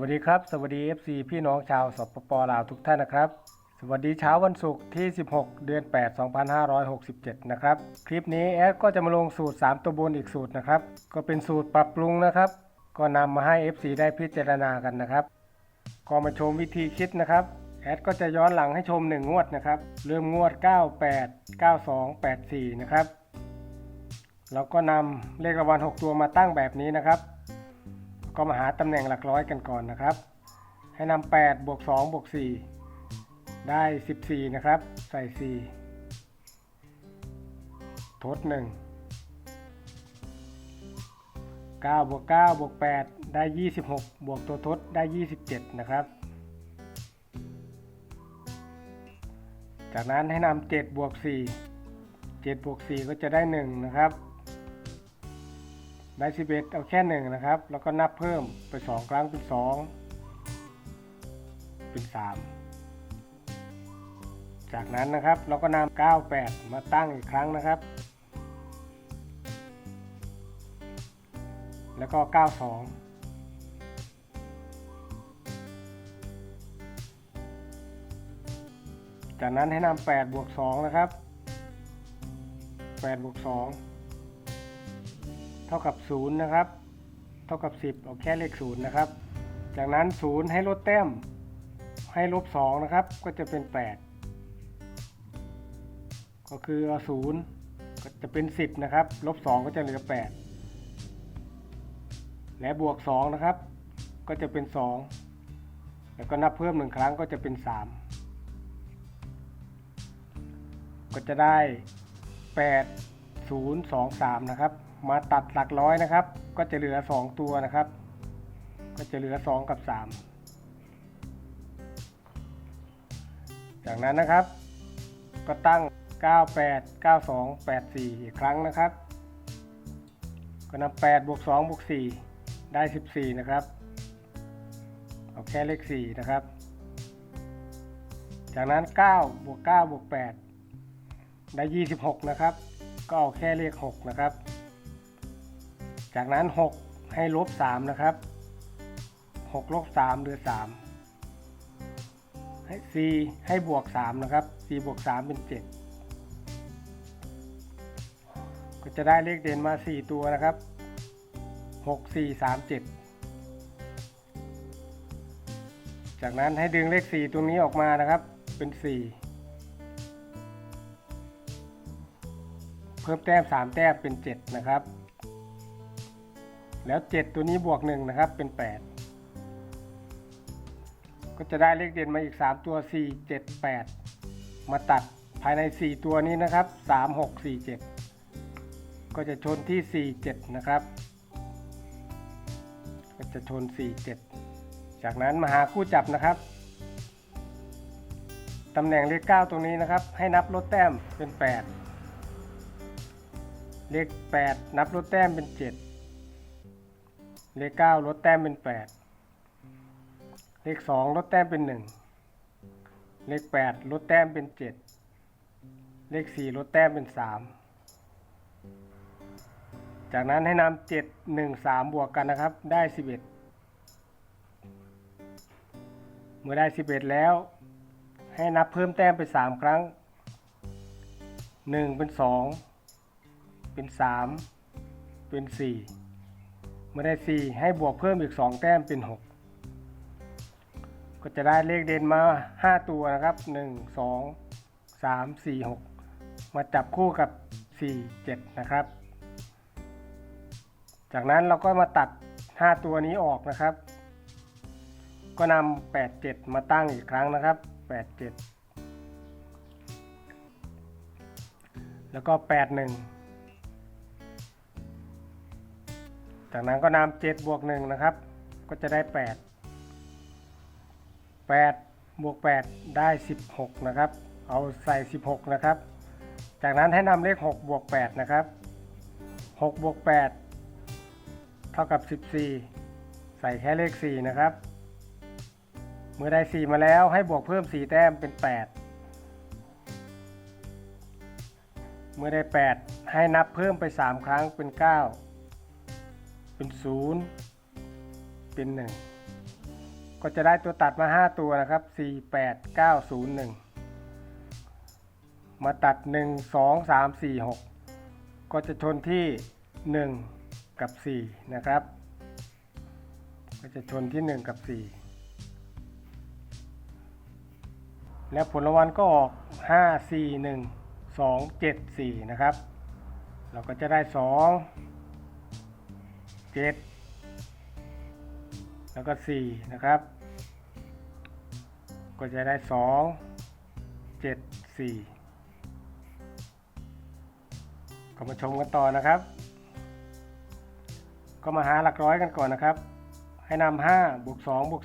วัสดีครับ สวัสดี FC พี่น้องชาวสปปลาวทุกท่านนะครับ สวัสดีเช้าวันศุกร์ที่ 16 เดือน 8 2567 นะครับ คลิปนี้แอดก็จะมาลงสูตร 3 ตัวบนอีกสูตรนะครับ ก็เป็นสูตรปรับปรุงนะครับ ก็นำมาให้ FC ได้พิจารณากันนะครับ ก็มาชมวิธีคิดนะครับแอดก็จะย้อนหลังให้ชม 1 งวดนะครับ เริ่มงวด 98 92 84 นะครับ เราก็นำเลขรางวัล 6 ตัวมาตั้งแบบนี้นะครับ ก็มาหาตำแหน่งหลักร้อยกันก่อนนะครับ ให้นำ8บวก2บวก4ได้ 14 นะครับ ใส่ 4 ทด 1 9บวก9บวก8ได้ 26 บวกตัวทดได้ 27 นะครับ จากนั้นให้นำ7บวก4 7บวก4ก็จะได้ 1 นะครับ ได้11 เอาแค่1นะครับ แล้วก็นับเพิ่มไป 2 ครั้งเป็น 2 เป็น 3 จากนั้นนะครับเราก็นำ98 มาตั้งอีกครั้งนะครับ แล้วก็ 92จากนั้นให้นำ8บวก2นะครับ8บวก2 เท่ากับ 0 นะครับ เท่ากับ 10 เอาแค่เลข 0 นะครับ จากนั้น 0 ให้ลดแต้ม ให้ลบ 2 นะครับ ก็จะเป็น 8 ก็คือเอา0ก็จะเป็น 10 นะครับ ลบ 2 ก็จะเหลือ 8 และบวก 2 นะครับ ก็จะเป็น 2 แล้วก็นับเพิ่ม 1 ครั้งก็จะเป็น 3 ก็จะได้ 8 0 2 3 นะครับ มาตัดหลักร้อยนะครับ ก็จะเหลือ 2 ตัวนะครับ ก็จะเหลือ 2 กับ 3 จากนั้นนะครับ ก็ตั้ง 98 92 84 อีกครั้งนะครับ ก็นำ8บวก2บวก4ได้ 14 นะครับ เอาแค่เลข 4 นะครับ จากนั้น9บวก9บวก8ได้ 26 นะครับ ก็เอาแค่เลข 6 นะครับ จากนั้น 6 ให้ลบ 3 นะครับ6ลบ3เหลือ 3 ให้4ให้บวก 3 นะครับ4บวก 3 เป็น 7 ก็จะได้เลขเด่นมา 4 ตัวนะครับ 6 4 3 7 จากนั้นให้ดึงเลข 4ตัวนี้ออกมานะครับ เป็น 4 เพิ่มแต้ม3 แต้มเป็น 7 นะครับ แล้ว 7 ตัวนี้บวก 1 นะครับ เป็น 8 ก็จะได้เลขเด่นมาอีก 3 ตัว 4 7 8 มาตัดภายใน 4 ตัวนี้นะครับ 3 6 4 7 ก็จะชนที่ 4 7 นะครับ ก็จะชน 4 7 จากนั้นมาหาคู่จับนะครับตำแหน่งเลข9ตรงนี้นะครับ ให้นับลดแต้มเป็น 8 เลข 8 นับลดแต้มเป็น 7 เลข 9 ลดแต้มเป็น 8 เลข 2 ลดแต้มเป็น 1 เลข 8 ลดแต้มเป็น 7 เลข 4 ลดแต้มเป็น 3 จากนั้นให้นำ7 1 3 บวกกันนะครับ ได้ 11 เมื่อได้ 11 แล้ว ให้นับเพิ่มแต้มไป 3 ครั้ง 1 เป็น 2 เป็น 3 เป็น 4 เมื่อได้ 4 ให้บวกเพิ่มอีก 2 แต้มเป็น 6 ก็จะได้เลขเด่นมา 5 ตัวนะครับ 1 2 3 4 6 มาจับคู่กับ 4 7 นะครับ จากนั้นเราก็มาตัด 5 ตัวนี้ออกนะครับ ก็นำ8 7 มาตั้งอีกครั้งนะครับ 8 7แล้วก็ 8 จากนั้นก็นำ7บวก1นะครับ ก็จะได้8 8บวก8ได้16นะครับ เอาใส่16นะครับ จากนั้นให้นำเลข6บวก8นะครับ6บวก8เท่ากับ14ใส่แค่เลข4นะครับ เมื่อได้4มาแล้วให้บวกเพิ่ม4แต้มเป็น8เมื่อได้ 8 ให้นับเพิ่มไป 3 ครั้งเป็น 9 เป็น 0 เป็น 1 ก็จะได้ตัวตัดมา 5 ตัวนะครับ 4 8 9 0 1 มาตัด 1 2 3 4 6 ก็จะชนที่ 1 กับ 4 นะครับ ก็จะชนที่ 1 กับ 4และผลรางวัลก็ออก 5 4 1 2 7 4 นะครับ เราก็จะได้ 2 7 แล้วก็ 4 นะครับ ก็จะได้ 2 7 4 ก็มาชมกันต่อนะครับ ก็มาหาหลักร้อยกันก่อนนะครับ ให้นำ5บวก2บวก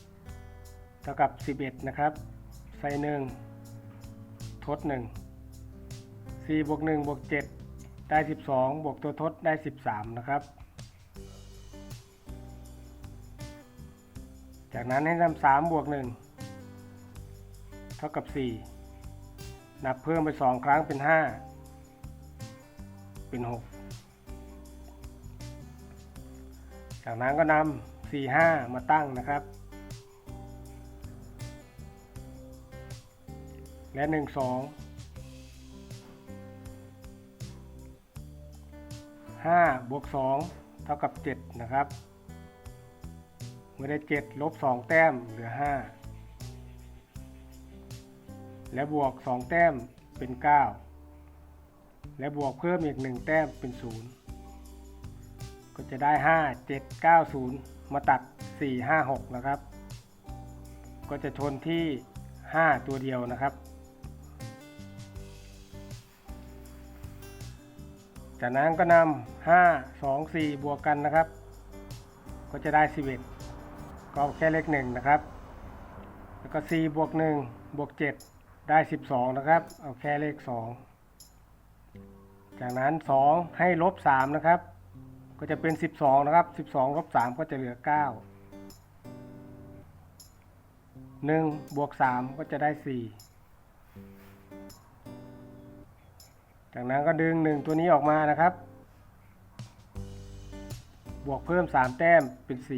4เท่ากับ 11 นะครับ ใส่1ทด 1 4บวก1บวก7ได้ 12 บวกตัวทดได้ 13 นะครับ จากนั้นให้นำ3บวก1เท่ากับ4นับเพิ่มไป2ครั้งเป็น5เป็น6จากนั้นก็นำ4 5มาตั้งนะครับ และ1 2 5บวก2เท่ากับ7นะครับ เมื่อได้7ลบ2แต้มเหลือ 5 และบวก 2 แต้มเป็น 9 และบวกเพิ่มอีก 1 แต้มเป็น 0 ก็จะได้ 5 7 9 0 มาตัด 4 5 6 นะครับ ก็จะชนที่ 5 ตัวเดียวนะครับ จากนั้นก็นำ5 2 4 บวกกันนะครับ ก็จะได้ 11 ก็เอาแค่เลข1นะครับ แล้วก็4บวก1บวก7ได้ 12 นะครับ เอาแค่เลข 2 จากนั้น 2 ให้ลบ3นะครับ ก็จะเป็น 12 นะครับ 12ลบ3ก็จะเหลือ 9 1บวก3ก็จะได้ 4 จากนั้นก็ดึง 1 ตัวนี้ออกมานะครับ บวกเพิ่ม 3 แต้มเป็น 4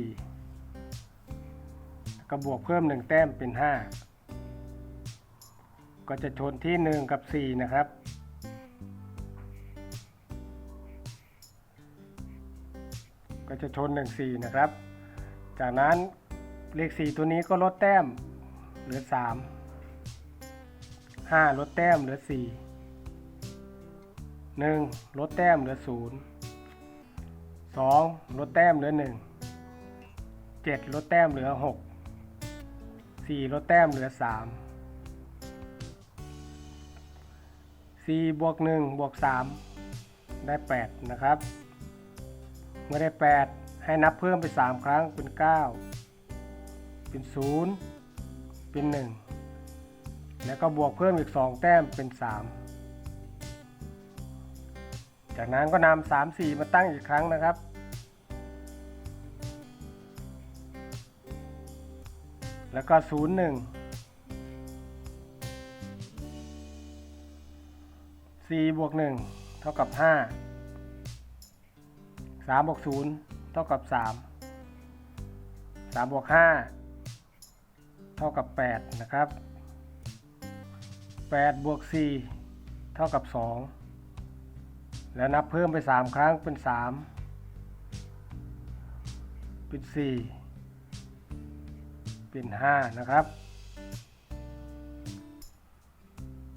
ก็บวกเพิ่ม 1 แต้มเป็น 5 ก็จะชนที่ 1 กับ 4 นะครับ ก็จะชน 1 4 นะครับ จากนั้นเลข 4 ตัวนี้ก็ลดแต้มเหลือ 3 5 ลดแต้มเหลือ 4 1 ลดแต้มเหลือ 0 2 ลดแต้มเหลือ 1 7 ลดแต้มเหลือ 6 4 ลดแต้มเหลือ 3 4 บวก 1 บวก 3 ได้ 8 นะครับ เมื่อได้ 8 ให้นับเพิ่มไป 3 ครั้งเป็น 9 เป็น 0 เป็น 1 แล้วก็บวกเพิ่มอีก 2 แต้มเป็น 3 จากนั้นก็นำ3 4 มาตั้งอีกครั้งนะครับ แล้วก็ 0 1 4บวก1เท่ากับ 5 3บวก0เท่ากับ 3 3บวก5เท่ากับ 8 นะครับ8บวก4เท่ากับ 2 แล้วนับเพิ่มไป 3 ครั้งเป็น 3 เป็น 4 เป็น 5 นะครับ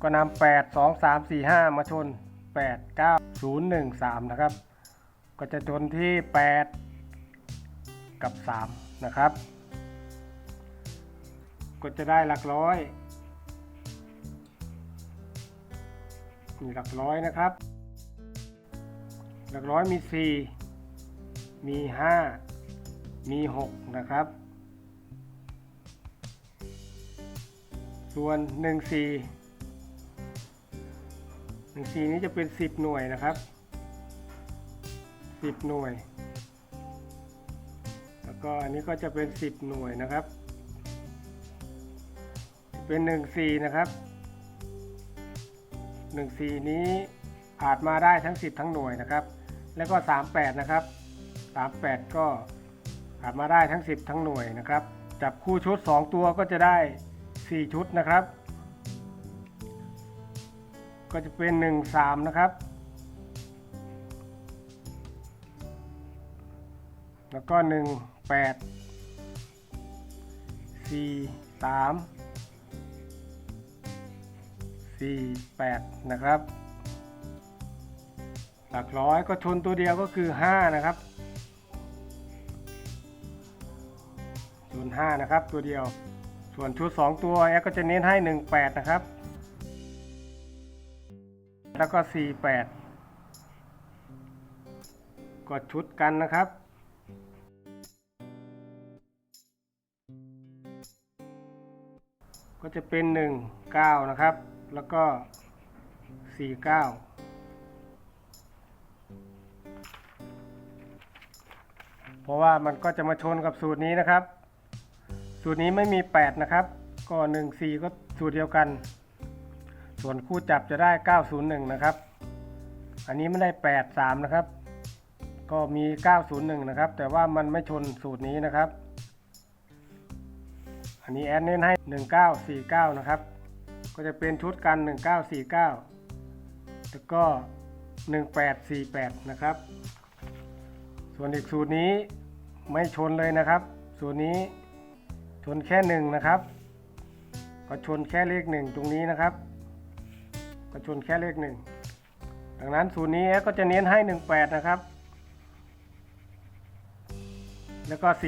ก็นำ8 2 3 4 5 มาชน 8 9 0 1 3 นะครับ ก็จะชนที่ 8 กับ 3 นะครับ ก็จะได้หลักร้อยมีหลักร้อยนะครับ หลักร้อยมี 4 มี 5 มี 6 นะครับ ส่วน 1 4 1 4 นี้จะเป็น 10 หน่วยนะครับ 10 หน่วย แล้วก็อันนี้ก็จะเป็น 10 หน่วยนะครับ เป็น 1 4 นะครับ 1 4 นี้อาจมาได้ทั้ง 10 ทั้งหน่วยนะครับ แล้วก็ 38 นะครับ 38 ก็อาจมาได้ทั้ง 10 ทั้งหน่วยนะครับ จับคู่ชุด 2 ตัวก็จะได้ 4 ชุดนะครับ ก็จะเป็น 1 3 นะครับ แล้วก็ 1 8 4 3 4 8 นะครับ หลักร้อยก็ชนตัวเดียวก็คือ 5 นะครับ ชน 5 นะครับตัวเดียว ส่วนชุด 2 ตัวแอดก็จะเน้นให้ 1 8 นะครับ แล้วก็ 4 8 กดชุดกันนะครับ ก็จะเป็น 1 9 นะครับ แล้วก็ 4 9เพราะว่ามันก็จะมาชนกับสูตรนี้นะครับ สูตรนี้ไม่มี 8 นะครับ ก็ 1 4 ก็สูตรเดียวกัน ส่วนคู่จับจะได้ 901 นะครับ อันนี้ไม่ได้ 8 3 นะครับ ก็มี 901 นะครับ แต่ว่ามันไม่ชนสูตรนี้นะครับ อันนี้แอดเน้นให้ 1949 นะครับ ก็จะเป็นชุดกัน 1949 แล้วก็ 1848 นะครับ ส่วนอีกสูตรนี้ไม่ชนเลยนะครับ สูตรนี้ ชนแค่หนึ่งนะครับ ก็ชนแค่เลขหนึ่งตรงนี้นะครับ ก็ชนแค่เลขหนึ่งดังนั้นสูตรนี้แอดก็จะเน้นให้ 18 นะครับ แล้วก็ 48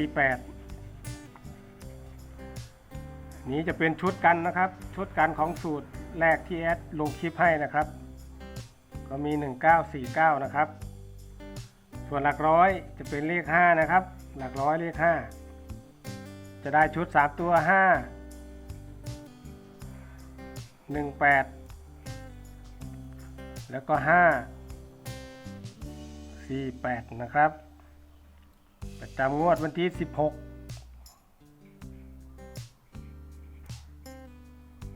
นี้จะเป็นชุดกันนะครับ ชุดกันของสูตรแรกที่แอดลงคลิปให้นะครับ ก็มี 1949 นะครับ ส่วนหลักร้อยจะเป็นเลข 5 นะครับ หลักร้อยเลข 5 จะได้ชุด 3 ตัว 5 1 8 แล้วก็ 5 4 8 นะครับ ประจำงวดวันที่ 16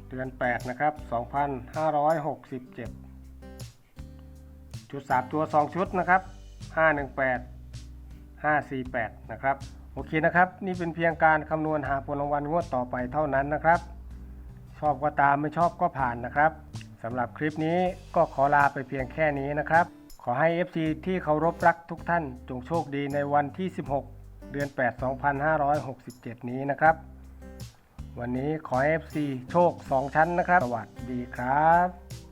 เดือน 8 นะครับ 2567ชุด 3 ตัว 2 ชุดนะครับ 518 548 นะครับ โอเคนะครับ นี่เป็นเพียงการคำนวณหาผลรางวัลงวดต่อไปเท่านั้นนะครับ ชอบก็ตามไม่ชอบก็ผ่านนะครับสำหรับคลิปนี้ก็ขอลาไปเพียงแค่นี้นะครับ ขอให้ FC ที่เคารพรักทุกท่าน จงโชคดีในวันที่ 16 เดือน 8 2567 นี้นะครับ วันนี้ขอ FC โชค 2 ชั้นนะครับ สวัสดีครับ